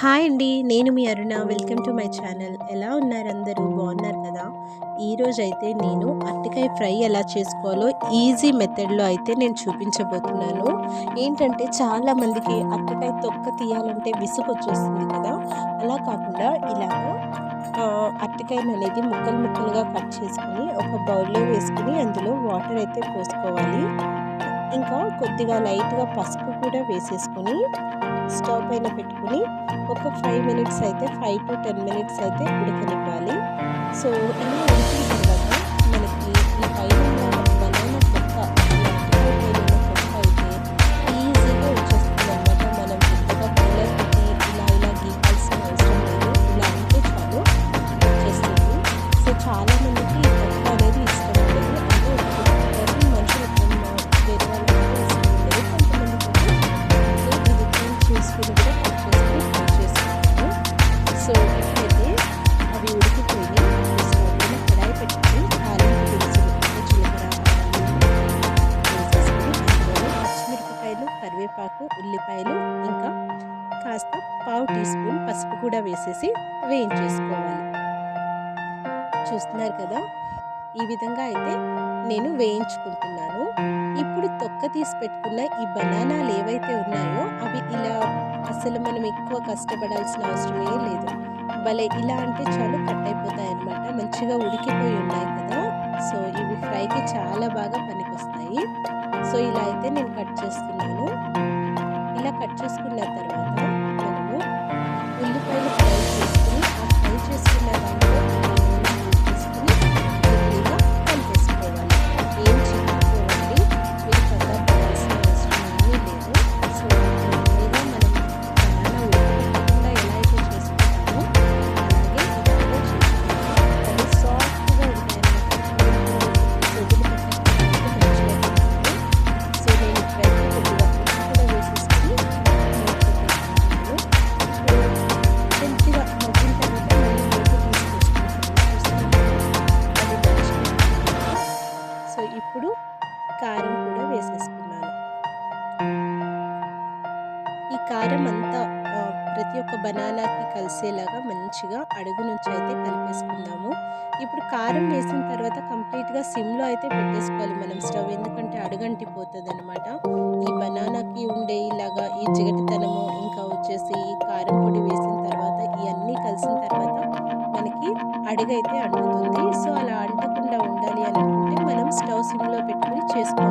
Hi అండి నేను మీ Aruna. Welcome to my channel. ఎలా ఉన్నారు అందరూ? బాగున్నారు కదా? ఈరోజు అయితే నేను అరటికాయ ఫ్రై ఎలా చేసుకోవాలో ఈజీ మెథడ్లో అయితే నేను చూపించబోతున్నాను. ఏంటంటే చాలామందికి అరటికాయ తొక్క తీయాలంటే విసుగు వచ్చేస్తుంది కదా? అలా కాకుండా ఇలా అరటికాయను అనేది ముక్కలు ముక్కలుగా కట్ చేసుకుని ఒక బౌల్లో వేసుకుని అందులో వాటర్ అయితే పోసుకోవాలి. ఇంకా కొద్దిగా లైట్గా పసుపు కూడా వేసేసుకొని స్టవ్ పైన పెట్టుకుని ఒక ఫైవ్ మినిట్స్ అయితే ఫైవ్ టు టెన్ మినిట్స్ అయితే ఉడకనివ్వాలి. సో ఇలా ఉడికిన తర్వాత మనకి ఈ పైన బనానా పొక్క పైన పొక్క అయితే ఈజీగా వచ్చేస్తుంది అనమాట మనం పెద్దగా కలర్ పెట్టి ఇలా ఇలా గీకాల్సిన అవసరం లేదు. ఇలా అంటే చాలు వచ్చేస్తుంది సో చాలా సో ఇప్పుడైతే అవి ఉడికిపోయి కడాయి పెట్టుకుని తాలింపు దినుసులు జీలకర్ర వేసేసుకుని అందులో పచ్చిమిరపకాయలు కరివేపాకు ఉల్లిపాయలు ఇంకా కాస్త పావు టీ స్పూన్ పసుపు కూడా వేసేసి వేయించేసుకోవాలి. చూస్తున్నారు కదా? ఈ విధంగా అయితే నేను వేయించుకుంటున్నాను. ఇప్పుడు తొక్క తీసి పెట్టుకున్న ఈ బనానాలు ఏవైతే ఉన్నాయో అవి ఇలా అసలు మనం ఎక్కువ కష్టపడాల్సిన అవసరమే లేదు. భలే ఇలా అంటే చాలు కట్ అయిపోతాయి అన్నమాట మంచిగా ఉడికిపోయి ఉన్నాయి కదా. సో ఇవి ఫ్రైకి చాలా బాగా పనికొస్తాయి. సో ఇలా అయితే నేను కట్ చేస్తున్నాను. ఇలా కట్ చేసుకున్న తర్వాత ఇప్పుడు కారం కూడా వేసేసుకున్నాను. ఈ కారం అంతా ప్రతి ఒక్క బనానాకి కలిసేలాగా మంచిగా అడుగు నుంచి అయితే కలిపేసుకుందాము. ఇప్పుడు కారం వేసిన తర్వాత కంప్లీట్గా సిమ్లో అయితే పెట్టేసుకోవాలి మనం స్టవ్ ఎందుకంటే అడుగంటిపోతుంది అనమాట ఈ బనానాకి ఉండే ఇలాగా ఈ జిగటితనము ఇంకా వచ్చేసి ఈ కారం పొడి వేసిన తర్వాత ఇవన్నీ కలిసిన తర్వాత మనకి అడుగైతే అంటుతుంది. సో అలా అంటకుండా ఉండాలి అని స్టవ్ సిమ్లో పెట్టుకుని చేసుకోవాలి.